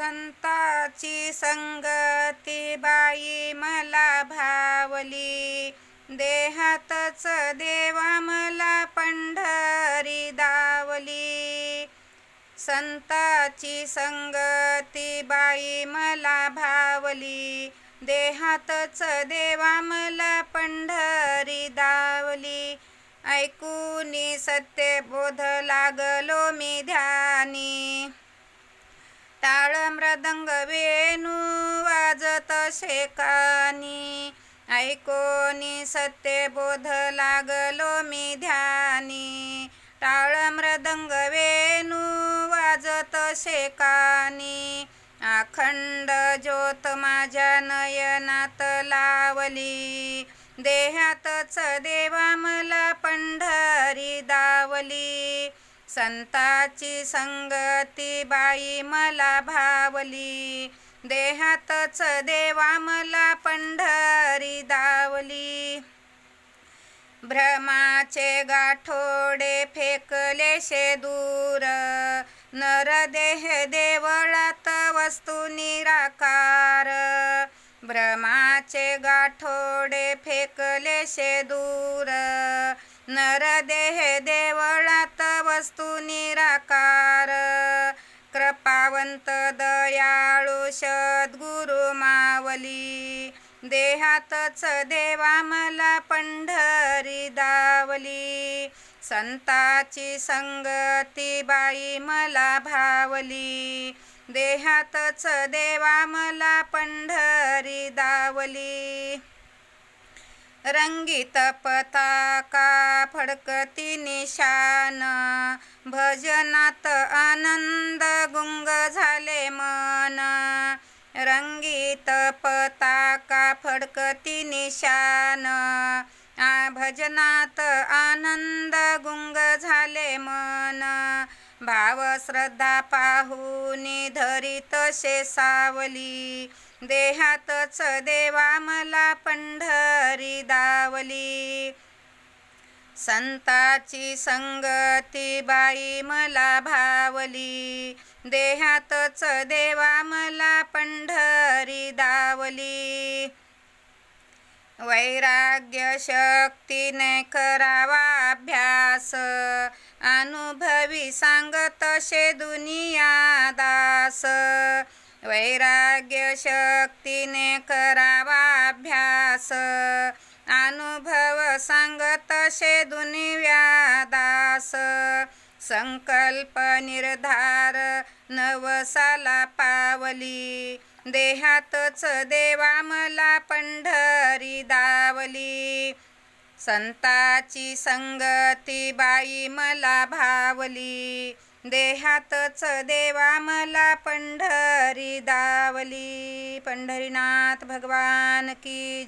संताची संगती बाई मला भावली. देहातच देवा मला पंढरी दावली. संताची संगती बाई मला भावली. देहातच देवा मला पंढरी दावली. ऐकूनी सत्यबोध लागलो मी ध्यानी. टाळ मृदंग वेणू वाजत शेकानी ऐकोनी सत्यबोध लागलो मी ध्यानी. टाळ मृदंग वेणू वाजत शेकानी. अखंड ज्योत माझ्या नयनात लावली. देहातच देवा मला पंढरी दावली. संताची संगती बाई मला भावली. देहातच देवा मला पंढरी दावली. भ्रमाचे गाठोडे फेकलेशे दूर. नरदेह देवळात वस्तू निराकार. भ्रमाचे गाठोडे फेकलेशे दूर. नरदेह देव वस्तु निराकार. कृपावंत दयाळू सद्गुरु मावली. देहातच देवा मला पंढरी दावली. संताची संगती बाई मला भावली. देहातच देवा मला पंढरी दावली. रंगीत पताका फडकती निशान. भजनात आनंद गुंग झाले मन. रंगीत पताका फडकती निशान. आ भजनात आनंद गुंग झाले मन. भाव श्रद्धा पाहुनी शेसावली. देहातच देवा मला पंढरी दावली. संताची संगती बाई मला भावली. देहातच देवा मला पंढरी दावली. वैराग्य शक्तीने करावा अभ्यास. अनुभवी सांगत शे दुनिया दास. वैराग्य शक्तीने करावा अभ्यास. अनुभव सांगत शे दुनिया दास. संकल्प निर्धार नवसाला पावली. देहातच देवा मला पंढरी दावली. संताची संगती बाई मला भावली. देहातच देवा मला पंढरी दावली. पंढरीनाथ भगवान की